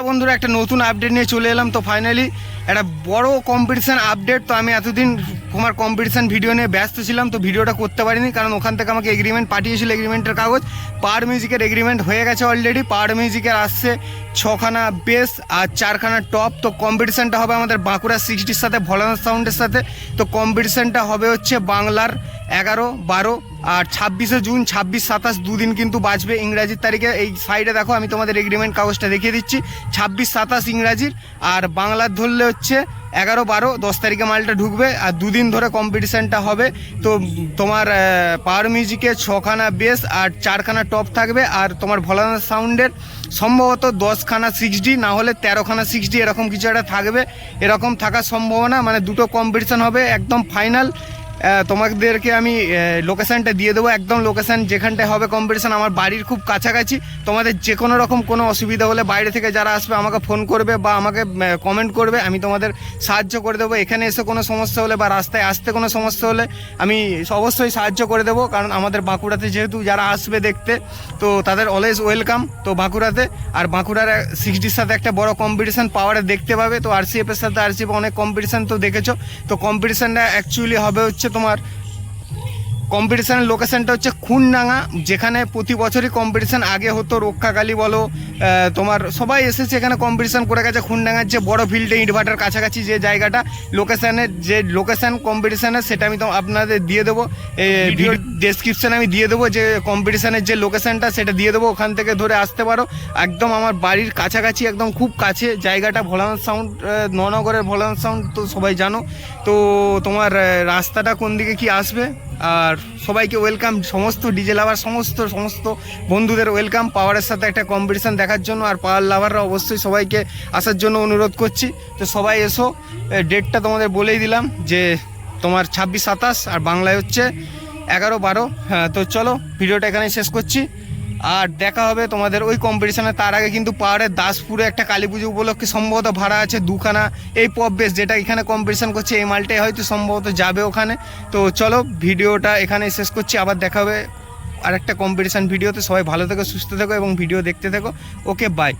বন্ধুরা, একটা নতুন আপডেট নিয়ে চলে এলাম। তো ফাইনালি একটা বড় কম্পিটিশান আপডেট তো আমি এতদিন তোমার কম্পিটিশান ভিডিও নিয়ে ব্যস্ত ছিলাম, তো ভিডিওটা করতে পারিনি। কারণ ওখান থেকে আমাকে এগ্রিমেন্ট পাঠিয়েছিল এগ্রিমেন্টের কাগজ। পাওয়ার মিউজিকের এগ্রিমেন্ট হয়ে গেছে অলরেডি পাওয়ার মিউজিকের আসছে ছখানা বেস আর চারখানা টপ। তো কম্পিটিশানটা হবে আমাদের বাঁকুড়া সিক্সটির সাথে ভলানার সাউন্ডের সাথে। তো কম্পিটিশানটা হবে হচ্ছে বাংলার এগারো, বারো আর ছাব্বিশে জুন, ছাব্বিশ, সাতাশ দুদিন কিন্তু বাঁচবে ইংরাজির তারিখে। এই সাইডে দেখো, আমি তোমাদের এগ্রিমেন্ট কাগজটা দেখিয়ে দিচ্ছি। ছাব্বিশ, সাতাশ ইংরাজির আর বাংলার ধরলে হচ্ছে এগারো বারো, দশ তারিখে মালটা ঢুকবে আর দুদিন ধরে কম্পিটিশানটা হবে। তো তোমার পাওয়ার মিউজিকে ছখানা বেস আর চারখানা টপ থাকবে আর তোমার ভলানা সাউন্ডের সম্ভবত দশখানা সিক্স ডি না হলে তেরোখানা সিক্স ডি এরকম কিছু একটা থাকবে। এরকম থাকার সম্ভাবনা মানে দুটো কম্পিটিশান হবে, একদম ফাইনাল তোমাদেরকে আমি লোকেশানটা দিয়ে দেবো। একদম লোকেশান যেখানটায় হবে কম্পিটিশান আমার বাড়ির খুব কাছাকাছি। তোমাদের যে কোনো রকম কোনো অসুবিধা হলে বাইরে থেকে যারা আসবে, আমাকে ফোন করবে বা আমাকে কমেন্ট করবে, আমি তোমাদের সাহায্য করে দেবো। এখানে এসে কোনো সমস্যা হলে বা রাস্তায় আসতে কোনো সমস্যা হলে আমি অবশ্যই সাহায্য করে দেবো, কারণ আমাদের বাঁকুড়াতে যেহেতু যারা আসবে দেখতে, তো তাদের অলওয়েজ ওয়েলকাম তো বাঁকুড়াতে, আর বাঁকুড়ার সিক্সটির সাথে একটা বড় কম্পিটিশান পাওয়ারে দেখতে পাবে। তো আরসিএফ এর সাথে আরসিএফ অনেক কম্পিটিশান তো দেখেছ। তো কম্পিটিশানটা অ্যাকচুয়ালি হবে হচ্ছে তোমার কম্পিটিশানের লোকেশানটা হচ্ছে খুনডাঙ্গা যেখানে প্রতি বছরই কম্পিটিশান আগে হতো রক্ষাকালী বলো তোমার সবাই এসেছে এখানে কম্পিটিশান করে গেছে খুনডাঙ্গার যে বড় ফিল্ডে ইটভাটার কাছাকাছি যে জায়গাটা লোকেশানের যে লোকেশান কম্পিটিশানের সেটা আমি তো আপনাদের দিয়ে দেবো। ভিডিও ডেসক্রিপশানে আমি দিয়ে দেবো যে কম্পিটিশানের যে লোকেশানটা সেটা দিয়ে দেবো ওখান থেকে ধরে আসতে পারো। একদম আমার বাড়ির কাছাকাছি একদম খুব কাছে জায়গাটা ভোলানাথ সাউন্ড ননগরের ভোলানাথ সাউন্ড তো সবাই জানো। তো তোমার রাস্তাটা কোন দিকে কি আসবে? আর সবাইকে ওয়েলকাম সমস্ত ডিজে লাভার সমস্ত সমস্ত বন্ধুদের ওয়েলকাম পাওয়ারের সাথে একটা কম্পিটিশান দেখার জন্য আর পাওয়ার লাভাররা অবশ্যই সবাইকে আসার জন্য অনুরোধ করছি। তো সবাই এসো ডেটটা তোমাদের বলেই দিলাম যে তোমার ছাব্বিশ সাতাশ আর বাংলায় হচ্ছে এগারো বারো। হ্যাঁ তো চলো ভিডিওটা এখানে শেষ করছি। আর দেখা হবে তোমাদের ওই কম্পিটিশনে তার আগে কিন্তু পাহাড়ের দাসপুরে একটা কালী পুজো উপলক্ষে সম্ভবত ভাড়া আছে দুখানা। এই পপ বেস যেটা এখানে কম্পিটিশন করছে, এই মালটাই হয়তো সম্ভবত যাবে ওখানে। তো চলো, ভিডিওটা এখানে শেষ করছি। আবার দেখা হবে আর একটা কম্পিটিশন ভিডিওতে। সবাই ভালো থেকো, সুস্থ থেকো এবং ভিডিও দেখতে থেকো। Okay bye